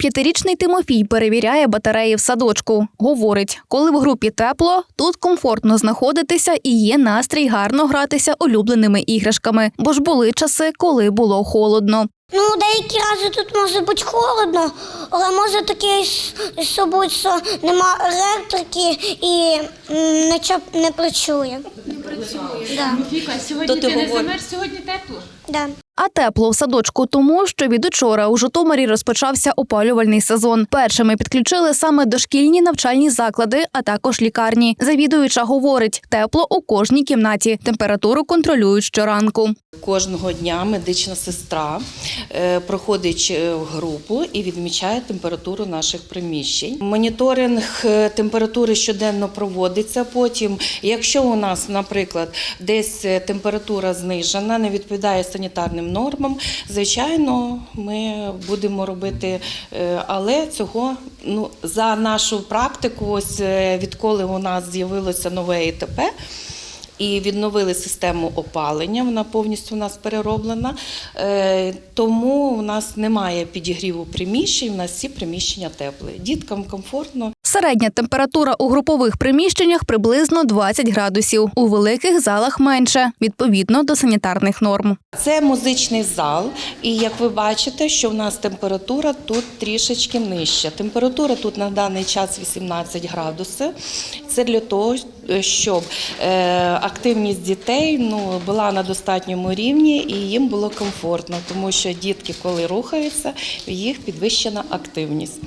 П'ятирічний Тимофій перевіряє батареї в садочку. Говорить, коли в групі тепло, тут комфортно знаходитися і є настрій гарно гратися улюбленими іграшками, бо ж були часи, коли було холодно. Ну, деякі рази тут може бути холодно, але може таке з з що нема електрики і нічого не працює. Не працює. Да. Віка, сьогодні То ти, ти не замерз, сьогодні тепло. Да. А тепло в садочку тому, що від учора у Житомирі розпочався опалювальний сезон. Першими підключили саме дошкільні навчальні заклади, а також лікарні. Завідуюча говорить, тепло у кожній кімнаті. Температуру контролюють щоранку. Кожного дня медична сестра е, проходить е, групу і відмічає температуру наших приміщень. Моніторинг е, температури щоденно проводиться. Потім, якщо у нас, наприклад, десь температура знижена, не відповідає санітарним нормам, звичайно, ми будемо робити, але цього ну за нашу практику, ось відколи у нас з'явилося нове ІТП. І відновили систему опалення. Вона повністю у нас перероблена. Е, Тому у нас немає підігріву приміщень. У нас всі приміщення теплі. Діткам комфортно. Середня температура у групових приміщеннях приблизно 20 градусів. У великих залах менше, відповідно до санітарних норм. Це музичний зал, і як ви бачите, що в нас температура тут трішечки нижча. Температура тут на даний час 18 градусів. Це для того, щоб е, активність дітей ну, була на достатньому рівні і їм було комфортно, тому що дітки, коли рухаються, їх підвищена активність.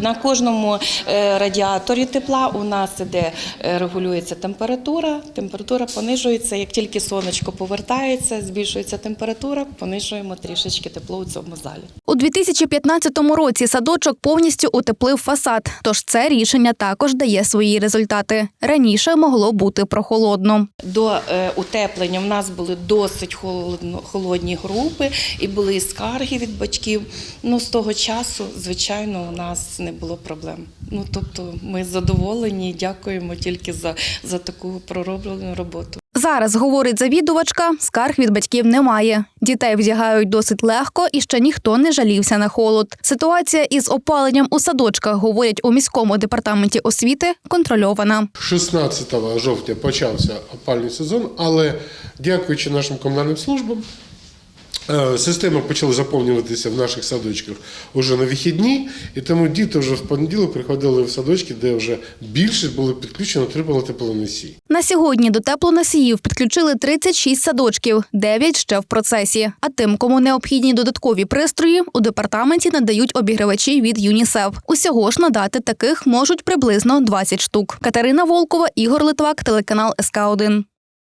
На кожному е, радіаторі тепла у нас іде е, регулюється температура. Температура понижується. Як тільки сонечко повертається, збільшується температура, понижуємо трішечки тепло у цьому залі. У 2015 році садочок повністю утеплив фасад, тож це рішення також дає свої результати. Раніше могло бути прохолодно. До е, утеплення в нас були досить холодні групи і були і скарги від батьків. Ну, з того часу, звичайно, у нас не було проблем. Ну, тобто ми задоволені дякуємо тільки за, за таку пророблену роботу. Зараз, говорить завідувачка, скарг від батьків немає. Дітей вдягають досить легко і ще ніхто не жалівся на холод. Ситуація із опаленням у садочках, говорять у міському департаменті освіти, контрольована. 16 жовтня почався опальний сезон, але дякуючи нашим комунальним службам, система почала заповнюватися в наших садочках уже на вихідні, і тому діти вже в понеділок приходили в садочки, де вже більше було підключено трипало теплоносій. На сьогодні до теплоносіїв підключили 36 садочків, 9 ще в процесі. А тим, кому необхідні додаткові пристрої, у департаменті надають обігрівачі від ЮНІСЕФ. Усього ж надати таких можуть приблизно 20 штук. Катерина Волкова, Ігор Литвак, телеканал СК 1